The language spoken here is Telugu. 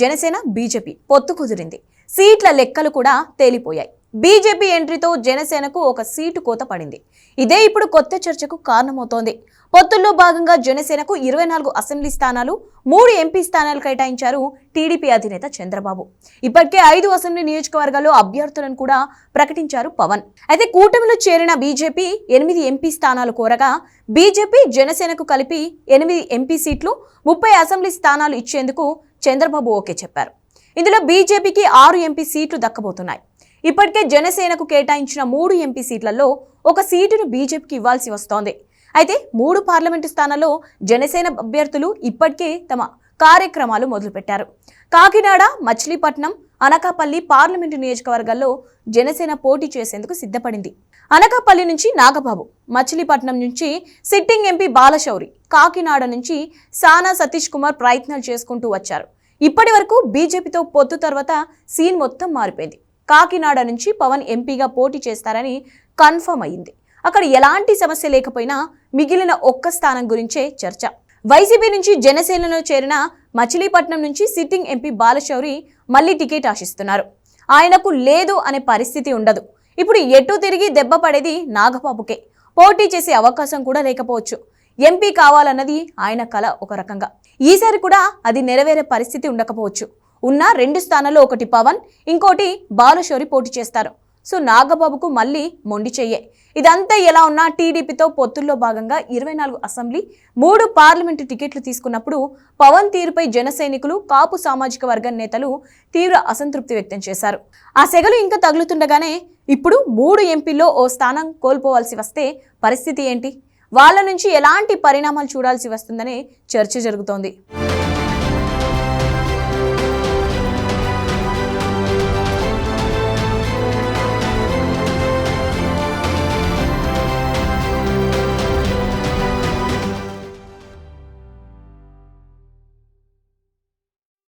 జనసేన బీజేపీ పొత్తు కుదిరింది. సీట్ల లెక్కలు కూడా తేలిపోయాయి. బీజేపీ ఎంట్రీతో జనసేనకు ఒక సీటు కోత పడింది. ఇదే ఇప్పుడు కొత్త చర్చకు కారణమవుతోంది. పొత్తుల్లో భాగంగా జనసేనకు ఇరవై నాలుగు అసెంబ్లీ స్థానాలు మూడు ఎంపీ స్థానాలు కేటాయించారు టీడీపీ అధినేత చంద్రబాబు. ఇప్పటికే ఐదు అసెంబ్లీ నియోజకవర్గాల్లో అభ్యర్థులను కూడా ప్రకటించారు పవన్. అయితే కూటమిలో చేరిన బీజేపీ ఎనిమిది ఎంపీ స్థానాలు కోరగా బీజేపీ జనసేనకు కలిపి ఎనిమిది ఎంపీ సీట్లు ముప్పై అసెంబ్లీ స్థానాలు ఇచ్చేందుకు చంద్రబాబు ఓకే చెప్పారు. ఇందులో బీజేపీకి ఆరు ఎంపీ సీట్లు దక్కబోతున్నాయి. ఇప్పటికే జనసేనకు కేటాయించిన మూడు ఎంపీ సీట్లలో ఒక సీటును బీజేపీకి ఇవ్వాల్సి వస్తోంది. అయితే మూడు పార్లమెంటు స్థానాల్లో జనసేన అభ్యర్థులు ఇప్పటికే తమ కార్యక్రమాలు మొదలుపెట్టారు. కాకినాడ మచిలీపట్నం అనకాపల్లి పార్లమెంటు నియోజకవర్గాల్లో జనసేన పోటీ చేసేందుకు సిద్ధపడింది. అనకాపల్లి నుంచి నాగబాబు మచిలీపట్నం నుంచి సిట్టింగ్ ఎంపీ బాలశౌరి కాకినాడ నుంచి సానా సతీష్ కుమార్ ప్రయత్నాలు చేసుకుంటూ వచ్చారు. ఇప్పటి వరకు బీజేపీతో పొత్తు తర్వాత సీన్ మొత్తం మారిపోయింది. కాకినాడ నుంచి పవన్ ఎంపీగా పోటీ చేస్తారని కన్ఫర్మ్ అయింది అక్కడ ఎలాంటి సమస్య లేకపోయినా మిగిలిన ఒక్క స్థానం గురించే చర్చ. వైసీపీ నుంచి జనసేనలో చేరిన మచిలీపట్నం నుంచి సిట్టింగ్ ఎంపీ బాలశౌరి మళ్ళీ టికెట్ ఆశిస్తున్నారు. ఆయనకు లేదు అనే పరిస్థితి ఉండదు. ఇప్పుడు ఎటు తిరిగి దెబ్బ పడేది నాగబాబుకే. పోటీ చేసే అవకాశం కూడా లేకపోవచ్చు. ఎంపీ కావాలన్నది ఆయన కల ఒక రకంగా. ఈసారి కూడా అది నెరవేరే పరిస్థితి ఉండకపోవచ్చు. ఉన్న రెండు స్థానాల్లో ఒకటి పవన్ ఇంకోటి బాలశౌరి పోటీ చేస్తారు. సో నాగబాబుకు మళ్ళీ మొండి చెయ్యే. ఇదంతా ఎలా ఉన్నా టీడీపీతో పొత్తుల్లో భాగంగా ఇరవై నాలుగు అసెంబ్లీ మూడు పార్లమెంటు టికెట్లు తీసుకున్నప్పుడు పవన్ తీరుపై జన సైనికులు కాపు సామాజిక వర్గం నేతలు తీవ్ర అసంతృప్తి వ్యక్తం చేశారు. ఆ సెగలు ఇంకా తగులుతుండగానే ఇప్పుడు మూడు ఎంపీల్లో ఓ స్థానం కోల్పోవాల్సి వస్తే పరిస్థితి ఏంటి? వాళ్ళ నుంచి ఎలాంటి పరిణామాలు చూడాల్సి వస్తుందనే చర్చ జరుగుతోంది.